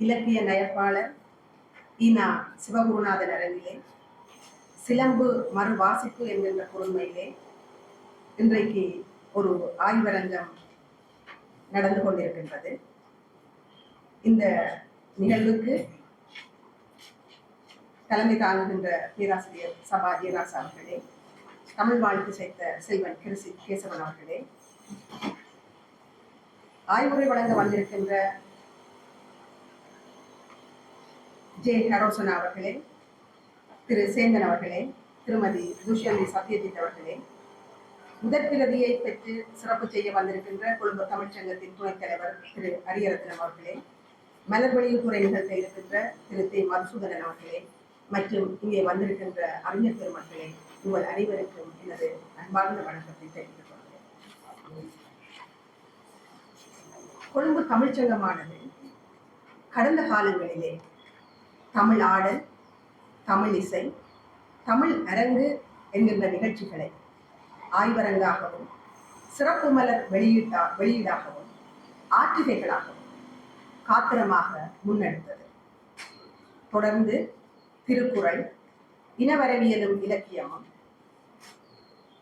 இலக்கிய நயப்பாளர் ஈனா சிவகுருநாதன் அரங்கிலே சிலம்பு மறு வாசிப்பு என்கின்ற பொறுமையிலே இன்றைக்கு ஒரு ஆய்வரங்கம் நடந்து கொண்டிருக்கின்றது. இந்த நிகழ்வுக்கு தலைமை தாங்குகின்ற பேராசிரியர் சபா ஜீராஸ் அவர்களே தமிழ் வாழ்த்து சேர்த்த செல்வன் கிருசி கேசவன் அவர்களே ஆய்வுரை வழங்க வந்திருக்கின்ற ஜே ஹரோசன் அவர்களே திரு சேந்தன் அவர்களே திருமதி துஷ்யந்தி சத்யஜித் அவர்களே முதற் பிரதியை பெற்று சிறப்பு செய்ய வந்திருக்கின்ற கொழும்பு தமிழ்ச்சங்கத்தின் துணைத் தலைவர் திரு அரியரத்னம் அவர்களே மலர்வழியில் துறை நிகழ்த்த இருக்கின்ற திரு தே. மதுசூதனன் அவர்களே மற்றும் இங்கே வந்திருக்கின்ற அறிஞர் பெருமக்களே உங்கள் அனைவருக்கும் எனது அன்பார்ந்த வணக்கத்தை தெரிவித்துக் கொள்கிறேன். கொழும்பு தமிழ்ச்சங்கமானது கடந்த காலங்களிலே தமிழ் ஆடல் தமிழ் இசை தமிழ் அரங்கு என்கின்ற நிகழ்ச்சிகளை ஆய்வரங்காகவும் சிறப்பு மலர் வெளியீட்டா வெளியீடாகவும் ஆற்றுகைகளாகவும் காத்திரமாக முன்னெடுத்தது. தொடர்ந்து திருக்குறள் இனவரவியலும் இலக்கியமும்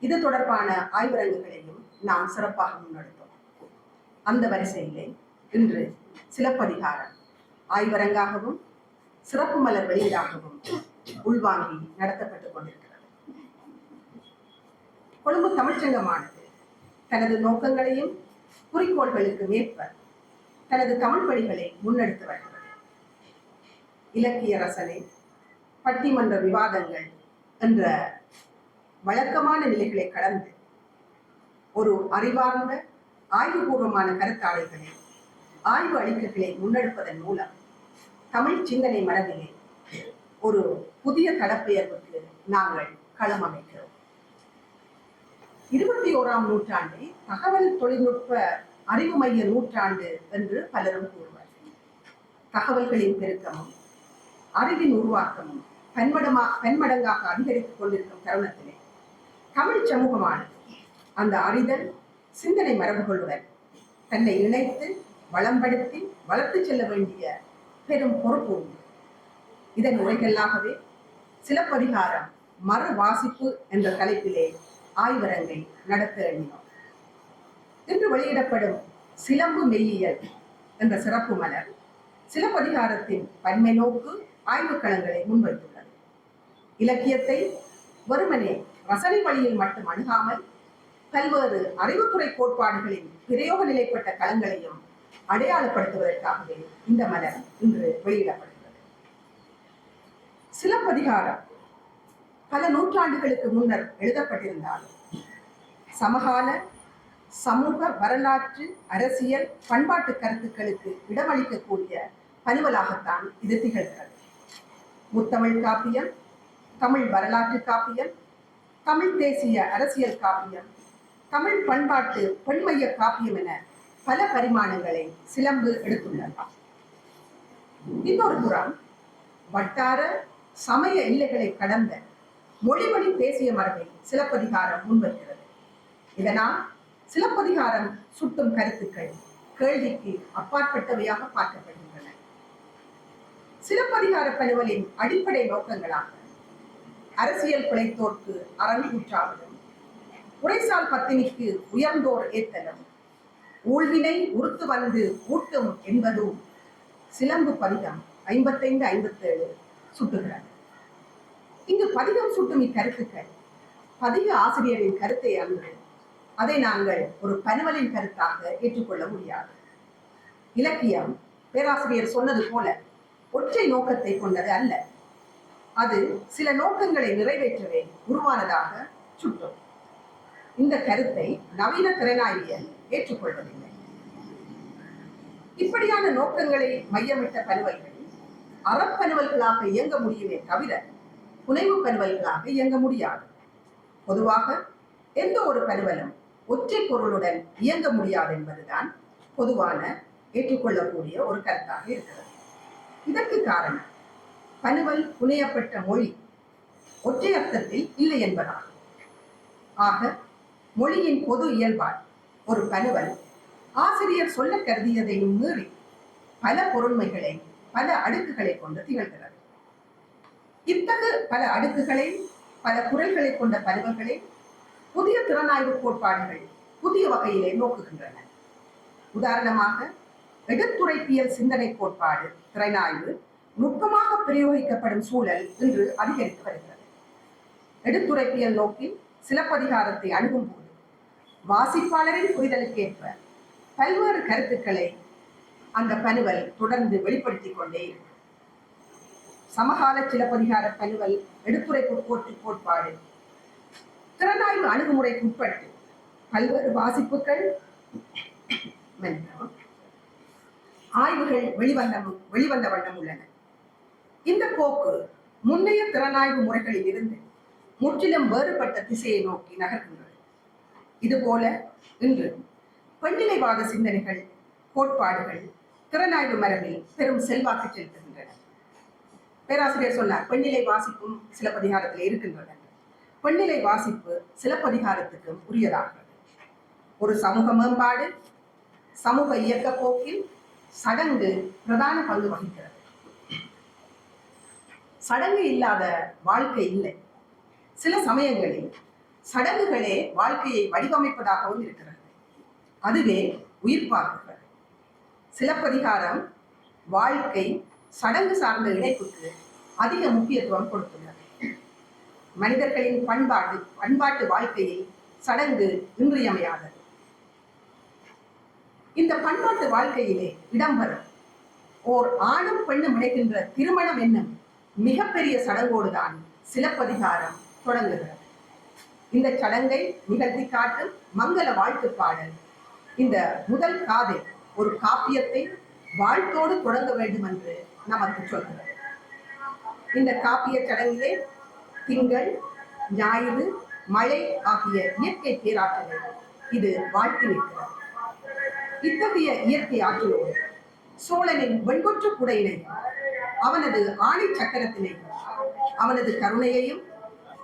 இது தொடர்பான ஆய்வரங்குகளையும் நாம் சிறப்பாக முன்னெடுத்தோம். அந்த வரிசையிலே இன்று சிலப்பதிகாரம் ஆய்வரங்காகவும் சிறப்பு மலர் வெளியீடாகவும் உள்வாங்கி நடத்தப்பட்டுக் கொண்டிருக்கிறது. கொழும்பு தமிழ்ச்சங்கமானது தனது நோக்கங்களையும் குறிக்கோள்களுக்கு மேற்ப தனது தமிழ் வழிகளை முன்னெடுத்து வருகிறது. இலக்கிய ரசனை பட்டிமன்ற விவாதங்கள் என்ற வழக்கமான நிலைகளை கடந்து ஒரு அறிவார்ந்த ஆய்வுபூர்வமான கருத்தாடைகளை ஆய்வு அளிக்கைகளை முன்னெடுப்பதன் மூலம் தமிழ் சிந்தனை மனதிலே ஒரு புதிய தடப்பெயர்வுக்கு நாங்கள் களம் அமைக்கிறோம். இருபத்தி ஓராம் நூற்றாண்டை தகவல் தொழில்நுட்ப அறிவு மைய நூற்றாண்டு என்று பலரும் கூறுவார்கள். தகவல்களின் பெருக்கமும் அறிவின் உருவாக்கமும் பன்மடமா பன்மடங்காக அதிகரித்துக் கொண்டிருக்கும் தருணத்திலே தமிழ் சமூகமானது அந்த அறிதல் சிந்தனை மரபுகளுடன் தன்னை இணைத்து வளம்படுத்தி வளர்த்து செல்ல வேண்டிய பெரும் பொறுப்பு உண்டு. இதன் உரைகளாகவே சிலப்பதிகாரம் மறு வாசிப்பு என்ற தலைப்பிலே ஆய்வரங்கை நடத்த எண்ணினோம். இன்று வெளியிடப்படும் சிலம்பு மெய்யியல் என்ற சிறப்பு மலர் சிலப்பதிகாரத்தின் பன்மை நோக்கு ஆய்வுக்களங்களை முன்வைத்துள்ளது. இலக்கியத்தை வெறுமனே ரசனை வழியில் மட்டும் அணுகாமல் பல்வேறு அறிவுத்துறை கோட்பாடுகளின் பிரயோக நிலைப்பட்ட களங்களையும் அடையாளப்படுத்துவதற்காகவே இந்த மலர் இன்று வெளியிடப்படுகிறது. சிலப்பதிகாரம் பல நூற்றாண்டுகளுக்கு முன்னர் எழுதப்பட்டிருந்தாலும் சமகால சமூக வரலாற்று அரசியல் பண்பாட்டு கருத்துக்களுக்கு இடமளிக்கக்கூடிய பணிவலாகத்தான் இது திகழ்கிறது. முத்தமிழ் காப்பியம் தமிழ் வரலாற்று காப்பியம் தமிழ் தேசிய அரசியல் காப்பியம் தமிழ் பண்பாட்டு பெண்மைய காப்பியம் என பல பரிமாணங்களை சிலம்பு எடுத்துள்ளது இன்னொரு புறம் வட்டார சமய எல்லைகளை கடந்த மொழிவழி தேசிய மரபை சிலப்பதிகாரம் முன்வைக்கிறது இதனால் சிலப்பதிகாரம் சுட்டும் கருத்துக்கள் கேள்விக்கு அப்பாற்பட்டவையாக பார்க்கப்படுகின்றன. சிலப்பதிகார பணிவலின் அடிப்படை நோக்கங்களாக அரசியல் பிழைத்தோர்க்கு அறங்கூற்றாவதும் உரைசால் பத்தினிக்கு உயர்ந்தோர் ஏத்தலும் ஊழ்வினை உறுத்து வந்து ஊட்டும் என்பதும் சிலம்பு பதிகம் ஐம்பத்தைந்து ஐம்பத்தேழு சுட்டுகிறது. இங்கு பதிகம் சுட்டும் இக்கருத்துக்கள். பதிக ஆசிரியரின் கருத்தை அன்று அதை நாங்கள் ஒரு பனவலின் கருத்தாக ஏற்றுக்கொள்ள முடியாது. இலக்கியம் பேராசிரியர் சொன்னது போல ஒற்றை நோக்கத்தை கொண்டது அல்ல. அது சில நோக்கங்களை நிறைவேற்றவே உருவானதாக சுட்டும். இந்த கருத்தை நவீன திறனாய்வியல் ஏற்றுக்கொள்வதில்லை இப்படியான நோக்கங்களை மையமிட்ட பனுவல்கள் அறப்பனுவல்களாக இயங்க முடியுமே தவிர புனைவு பனுவல்களாக இயங்க முடியாது. பொதுவாக எந்த ஒரு பனுவலும் ஒற்றை பொருளுடன் இயங்க முடியாது என்பதுதான் பொதுவான ஏற்றுக்கொள்ளக்கூடிய ஒரு கருத்தாக இருக்கிறது. இதற்கு காரணம் பனுவல் புனையப்பட்ட மொழி ஒற்றை அர்த்தத்தில் இல்லை என்பதாகும். ஆக மொழியின் பொது இயல்பால் ஒரு பனுவல் ஆசிரியர் சொல்ல கருதியதையும் மீறி பல பொருண்மைகளை பல அடுக்குகளை கொண்டு திகழ்கிறது. இத்தகு பல அடுக்குகளை பல குரல்களை கொண்ட பருவங்களை புதிய திறனாய்வு கோட்பாடுகள் புதிய வகையிலே நோக்குகின்றன. உதாரணமாக எடுத்துரைப்பியல் சிந்தனை கோட்பாடு திறனாய்வு நுட்பமாக பிரயோகிக்கப்படும் சூழல் இன்று அதிகரித்து வருகிறது. எடுத்துரைப்பியல் நோக்கில் சிலப்பதிகாரத்தை அணுகும் போது வாசிப்பாளரின் புரிதலுக்கேற்ப பல்வேறு கருத்துக்களை அந்த பனுவல் தொடர்ந்து வெளிப்படுத்திக் கொண்டே சமகால சிலப்பதிகார பனுவல் எடுத்துரைப்பு கோட்டு கோட்பாடு. திறனாய்வு அணுகுமுறைக்கு உட்பட்டு பல்வேறு வாசிப்புகள் ஆய்வுகள் வெளிவந்த வெளிவந்த வண்ணம் உள்ளன. இந்த போக்கு முன்னைய திறனாய்வு முறைகளில் இருந்து முற்றிலும் வேறுபட்ட திசையை நோக்கி நகர்கின்றன இதுபோல இன்று பெண்ணிலைவாத சிந்தனைகள் கோட்பாடுகள் திறனாய்வு மரபில் பெரும் செல்வாக்கு செலுத்துகின்றன. பேராசிரியர் சொன்னார் பெண்ணிலை வாசிப்பும் சிலப்பதிகாரத்தில் இருக்கின்றன. பெண்ணிலை வாசிப்பு சிலப்பதிகாரத்துக்கும் உரியதாகிறது. ஒரு சமூக மேம்பாடு சமூக இயக்க போக்கில் சடங்கு பிரதான பங்கு வகிக்கிறது. சடங்கு இல்லாத வாழ்க்கை இல்லை. சில சமயங்களில் சடங்குகளே வாழ்க்கையை வடிவமைப்பதாகவும் இருக்கிறது. அதுவே உயிர்ப்பாக்குகிறது சிலப்பதிகாரம் வாழ்க்கை சடங்கு சார்ந்த இணைப்புக்கு அதிக முக்கியத்துவம் கொடுத்துள்ளது. மனிதர்களின் பண்பாடு பண்பாட்டு வாழ்க்கையில் சடங்கு இன்றியமையாதது. இந்த பண்பாட்டு வாழ்க்கையிலே இடம்பெறும். ஓர் ஆணும் பெண்ணும் இணைக்கின்ற திருமணம் என்னும் மிகப்பெரிய சடங்கோடுதான் சிலப்பதிகாரம் தொடங்குகிறது. இந்த சடங்கை நிகழ்த்தி காட்டும் மங்கள வாழ்த்து பாடல் இந்த முதல் காதை ஒரு காப்பியத்தை வாழ்த்தோடு தொடங்க வேண்டும் என்று நமக்கு சொல்கிறது இந்த காப்பிய சடங்கிலே திங்கள் ஞாயிறு மழை ஆகிய இயற்கை பேராற்றலை இது வாழ்த்தி நிற்கிறது. இத்தகைய இயற்கை ஆற்றலோடு சோழனின் வெண்கொற்று குடையினை அவனது ஆணை சக்கரத்தினையும் அவனது கருணையையும்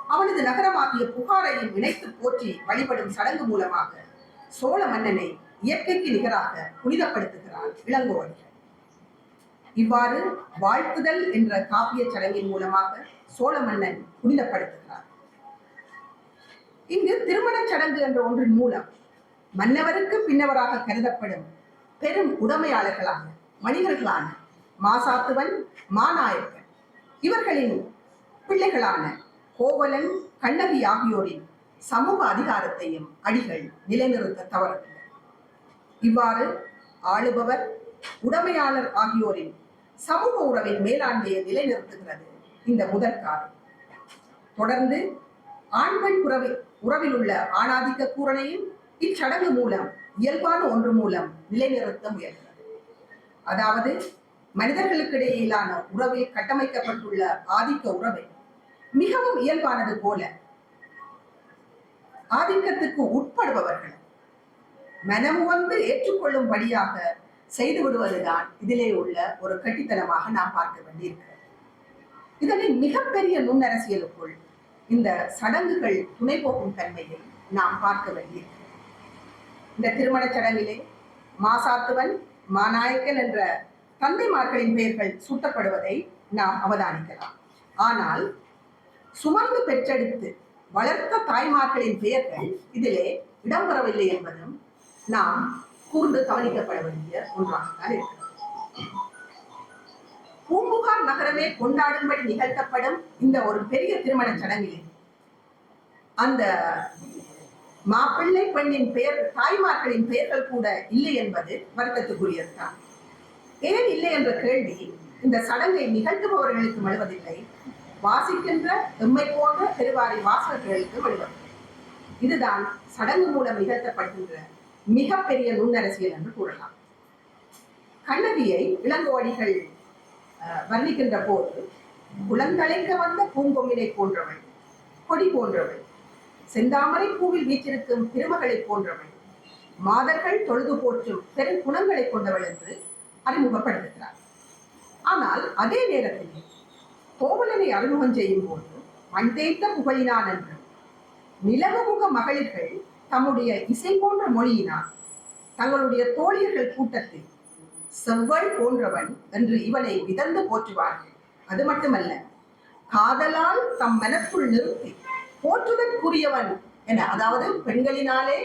அவனது நகரமாகிய புகாரையும் இணைத்து போற்றி வழிபடும் சடங்கு மூலமாக சோழ மன்னனை இயற்கைக்கு நிகராக புனிதப்படுத்துகிறார் இளங்கோவடிகள் இவ்வாறு வாழ்த்துதல் என்ற காப்பிய சடங்கின் மூலமாக சோழ மன்னன் புனிதப்படுத்துகிறார். இங்கு திருமணச் சடங்கு என்ற ஒன்றின் மூலம் மன்னவருக்கு பின்னவராக கருதப்படும் பெரும் உடைமையாளர்களான மனிதர்களான மாசாத்துவன் மாநாயக்கன் இவர்களின் பிள்ளைகளான கோவலன் கண்ணகி ஆகியோரின் சமூக அதிகாரத்தையும் அடிகள் நிலைநிறுத்த தவறவில்லை. இவ்வாறு ஆளுபவர் உடைமையாளர் ஆகியோரின் சமூக உறவின் மேலாண்மையை நிலைநிறுத்துகிறது இந்த முதல் காரணம் தொடர்ந்து ஆண் பெண் உறவில் உறவில் உள்ள ஆணாதிக்க கூறனையும் இச்சடங்கு மூலம் இயல்பான ஒன்று மூலம் நிலைநிறுத்த முயல்கிறது. அதாவது மனிதர்களுக்கிடையிலான உறவில் கட்டமைக்கப்பட்டுள்ள ஆதிக்க உறவை மிகவும் இயல்பானது போல ஆதிக்கத்துக்கு உட்படுபவர்கள் மனம் வந்து ஏற்றுக்கொள்ளும்படியாக செய்து விடுவதுதான் இதிலே உள்ள ஒரு கட்டித்தனமாக நாம் பார்க்க வேண்டியிருக்கிறது. இதனை மிகப்பெரிய நுண்ணரசியலுக்குள் இந்த சடங்குகள் துணை போகும் தன்மையை நாம் பார்க்க வேண்டியிருக்கிறது. இந்த திருமணச் சடங்கிலே மாசாத்துவன் மாநாயக்கன் என்ற தந்தைமார்களின் பெயர்கள் சூட்டப்படுவதை நாம் அவதானிக்கலாம். ஆனால் சுமந்து பெற்றெடுத்து வளர்த்த தாய்மார்களின் பெயர்கள் இதிலே இடம்பெறவில்லை என்பதும் நாம் கூர்ந்து கவனிக்கப்பட வேண்டிய ஒன்றாகத்தான் இருக்கிறது. பூம்புகார் நகரமே கொண்டாடும்படி நிகழ்த்தப்படும் இந்த ஒரு பெரிய திருமண சடங்கிலே அந்த மாப்பிள்ளை பெண்ணின் பெயர் தாய்மார்களின் பெயர்கள் கூட இல்லை என்பது வருத்தத்துக்குரியதுதான். ஏன் இல்லை என்ற கேள்வி இந்த சடங்கை நிகழ்த்துபவர்களுக்கு மழுவதில்லை வாசிக்கின்ற எம்மை போன்ற திருவாரி வாசகர்களுக்கு மழுவது இதுதான் சடங்கு மூலம் நிகழ்த்தப்படுகின்ற மிகப்பெரிய நுண்ணரசியல் என்று கூறலாம். கண்ணதியை இளங்கோடிகள் வர்ணிக்கின்ற போது குளங்களைக்க வந்த பூங்கொம்மினை போன்றவள் கொடி போன்றவள் செந்தாமரை பூவில் வீற்றிருக்கும் திருமகளை போன்றவள் மாதர்கள் தொழுது போற்றும் பெரும் குணங்களை கொண்டவள் என்று அறிமுகப்படுத்துகிறார். ஆனால் அதே நேரத்தில் கோவலனை அறிமுகம் செய்யும் போது மண் புகழினான் என்று நிலவுமுக மகளிர்கள் தம்முடைய இசை போன்ற மொழியினால் தங்களுடைய தோழியர்கள் கூட்டத்தில் செவ்வல் போன்றவன் என்று இவனை விதந்து போற்றுவார்கள். அது மட்டுமல்ல காதலால் தம் மனத்துள் நிறுத்தி போற்றுதற்குரியவன் என அதாவது பெண்களினாலே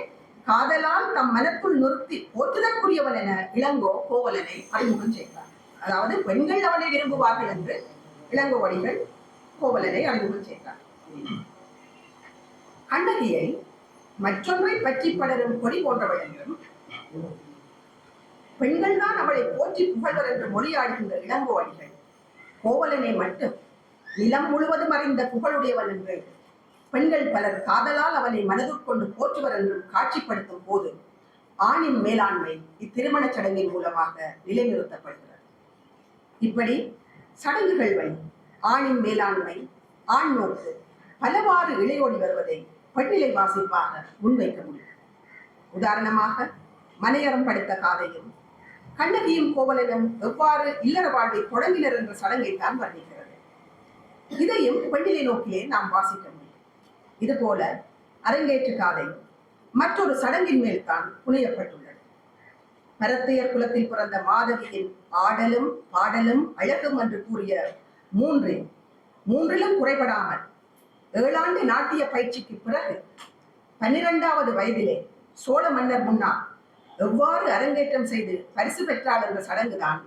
காதலால் தம் மனத்துள் நிறுத்தி போற்றுதற்குரியவன் என இளங்கோ கோவலனை அறிமுகம் செய்தார் அதாவது பெண்கள் அவனை விரும்புவார்கள் என்று இளங்கோவடிகள் கோவலனை அறிமுகம் செய்தார். கண்ணகியை மற்றொன்றை பற்றி படரும் கொடி போன்றவள் என்றும் பெண்கள் தான் அவளை போற்றி புகழ்வர் என்று மொழியாடுகின்ற இளங்கோவடிகள் கோவலனை மட்டும் நிலம் முழுவதும் அறிந்த புகழுடையவன் என்று பெண்கள் பலர் காதலால் அவனை மனதுட்கொண்டு போற்றுவர் என்றும் காட்சிப்படுத்தும் போது ஆணின் மேலாண்மை இத்திருமணச் சடங்கின் மூலமாக நிலைநிறுத்தப்படுகிறது. இப்படி சடங்குகள் வை ஆணின் மேலாண்மை ஆண் நோக்கு பலவாறு இளையோடி வருவதை பெண்ணிலை வாசிப்பாக முன்வைக்க முடியும். உதாரணமாக மனையறம் படித்த காதையும் கண்ணகியும் கோவலனும் எவ்வாறு இல்லற வாழ்வை தொடங்கினர் என்ற சடங்கை தான் வர்ணிக்கிறது. இதையும் பெண்ணிலை நோக்கிலே நாம் வாசிக்க முடியும். இதுபோல அரங்கேற்று காதை மற்றொரு சடங்கின் மேல் தான் புனையப்பட்டுள்ளது. பரத்தையர் குலத்தில் பிறந்த மாதவியின் ஆடலும் பாடலும் அழகும் என்று கூறிய மூன்றில் மூன்றிலும் குறைபடாமல் ஏழாண்டு நாட்டிய பயிற்சிக்கு பிறகு பன்னிரெண்டாவது வயதிலே சோழ மன்னர் முன்னால் எவ்வாறு அரங்கேற்றம் செய்து பரிசு பெற்றார் என்ற சடங்குதான்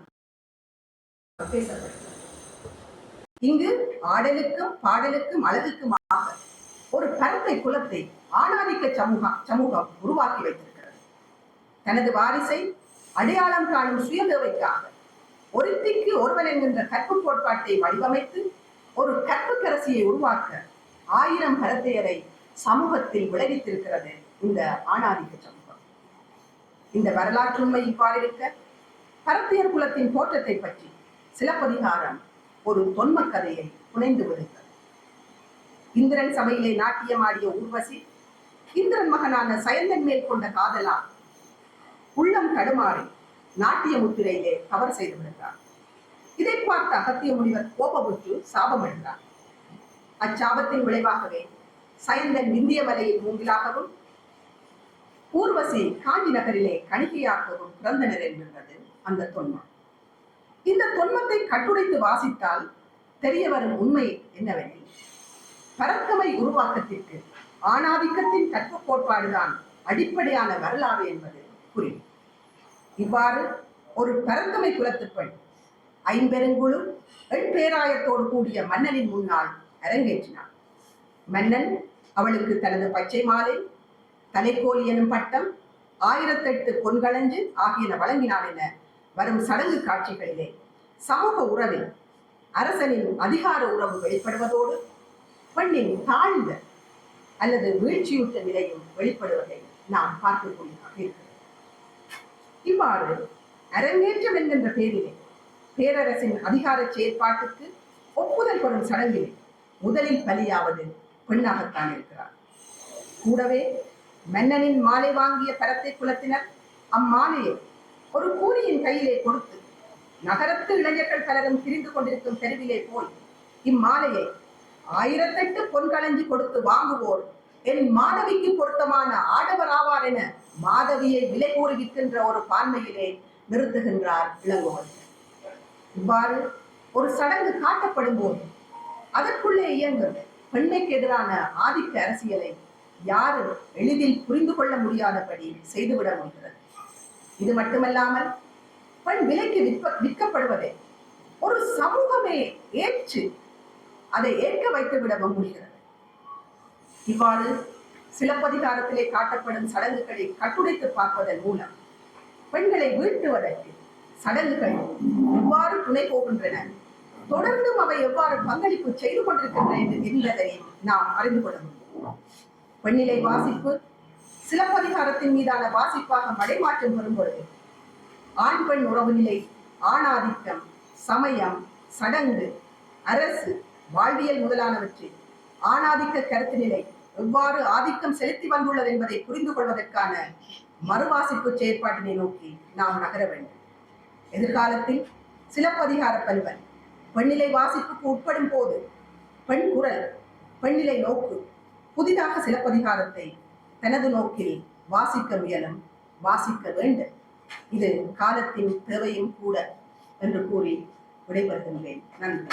இங்கு ஆடலுக்கும் பாடலுக்கும் அழகுக்குமாக ஒரு பரத்தை குலத்தை ஆணாதிக்க சமூகம் சமூகம் உருவாக்கி வைத்திருக்கிறது. தனது வாரிசை அடையாளம் காணும் சுயதேவைக்காக ஒருத்திக்கு ஒருவன் என்கின்ற கற்பு கோட்பாட்டை வடிவமைத்து ஒரு கற்புக்கரசியை உருவாக்க ஆயிரம் கரத்தையரை சமூகத்தில் விளைவித்திருக்கிறது இந்த ஆணாதிக்க சமூகம். இந்த வரலாற்று உண்மை இவ்வாறு இருக்க குலத்தின் தோற்றத்தை பற்றி சிலப்பதிகாரம் ஒரு தொன்ம கதையை புனைந்து விடுகிறது இந்திரன் சபையிலே நாட்டியமாடிய ஊர்வசி இந்திரன் மகனான சயந்தன் மேல் கொண்ட காதலா உள்ளம் தடுமாறி நாட்டிய முத்திரையிலே தவறு செய்து விடுகிறார் இதை பார்த்த அகத்திய முனிவர் கோபமுற்று சாபம் அச்சாபத்தின் விளைவாகவே சயந்தன் இந்திய மலையில் மூங்கிலாகவும் ஊர்வசி காஞ்சி நகரிலே கணிகையாகவும் பிறந்தனர் என்கின்றது அந்த தொன்மம். இந்த தொன்மத்தை கட்டுடைத்து வாசித்தால் தெரிய வரும் உண்மை என்னவெனில் பரக்கமை உருவாக்கத்திற்கு ஆணாதிக்கத்தின் தத்துவ கோட்பாடுதான் அடிப்படையான வரலாறு என்பது புரியும். இவ்வாறு ஒரு பரந்தமை குலத்துப்பெண் ஐம்பெருங்குழு எண் பேராயத்தோடு கூடிய மன்னனின் முன்னால் அரங்கேற்றினான் மன்னன் அவளுக்கு தனது பச்சை மாலை தலைக்கோலி எனும் பட்டம் ஆயிரத்தெட்டு பொன்களஞ்சு ஆகியன வழங்கினாள் என வரும் சடங்கு காட்சிகளிலே சமூக உறவில் அரசனின் அதிகார உறவு வெளிப்படுவதோடு பெண்ணின் தாழ்ந்த அல்லது வீழ்ச்சியுற்ற நிலையும் வெளிப்படுவதை நாம் பார்க்கக்கூடியதாக இருக்கிறது. இவ்வாறு அரங்கேற்றம் என்கின்ற பேரிலே பேரரசின் அதிகார செயற்பாட்டுக்கு ஒப்புதல் பெறும் சடங்கில் முதலில் பலியாவது பெண்ணாகத்தான் இருக்கிறார். கூடவே மன்னனின் மாலை வாங்கிய பரத்தை குலத்தினர் அம்மாலையை ஒரு கூலியின் கையிலே கொடுத்து நகரத்து இளைஞர்கள் பலரும் திரிந்து கொண்டிருக்கும் தெருவிலே போய் இம்மாலையை ஆயிரத்தெட்டு பொன்களஞ்சி கொடுத்து வாங்குவோர் என் மாணவிக்கு பொருத்தமான ஆடவர் ஆவார் என மாதவியை விலை கூறி விற்கின்ற ஒரு பான்மையிலே நிறுத்துகின்றார் இளங்கோவன். இவ்வாறு ஒரு சடங்கு காட்டப்படும் போது அதற்குள்ளே இயங்கும் பெண்மைக்கு எதிரான ஆதிக்க அரசியலை யாரும் எளிதில் புரிந்து கொள்ள முடியாதபடி செய்துவிட முடிகிறது. இது மட்டுமல்லாமல் பெண் விலைக்கு விற்க விற்கப்படுவதை ஒரு சமூகமே ஏற்று அதை ஏற்க வைத்து விடவும் முடிகிறது. இவ்வாறு சிலப்பதிகாரத்திலே காட்டப்படும் சடங்குகளை கட்டுடைத்து பார்ப்பதன் மூலம் பெண்களை வீழ்த்துவதற்கு சடங்குகள் எவ்வாறு துணை போகின்றன? தொடர்ந்தும் அவை எவ்வாறு பங்களிப்பு செய்து கொண்டிருக்கின்றன என்பதை நாம் அறிந்து கொள்ள முடியும் பெண்ணிலை வாசிப்பு சிலப்பதிகாரத்தின் மீதான வாசிப்பாக மடைமாற்றம் வரும்பொழுது ஆண் பெண் உறவு நிலை ஆணாதிக்கம் சமயம் சடங்கு அரசு வாழ்வியல் முதலானவற்றில் ஆணாதிக்க கருத்து நிலை எவ்வாறு ஆதிக்கம் செலுத்தி வந்துள்ளது என்பதை புரிந்து கொள்வதற்கான மறுவாசிப்பு செயற்பாட்டினை நோக்கி நாம் நகர வேண்டும். எதிர்காலத்தில் சிலப்பதிகார பல்வன் பெண்ணிலை வாசிப்புக்கு உட்படும் போது பெண் குரல் பெண்ணிலை நோக்கு புதிதாக சிலப்பதிகாரத்தை தனது நோக்கில் வாசிக்க முயலும் வாசிக்க வேண்டும். இது காலத்தின் தேவையும் கூட என்று கூறி விடைபெறுகின்றேன். நன்றி.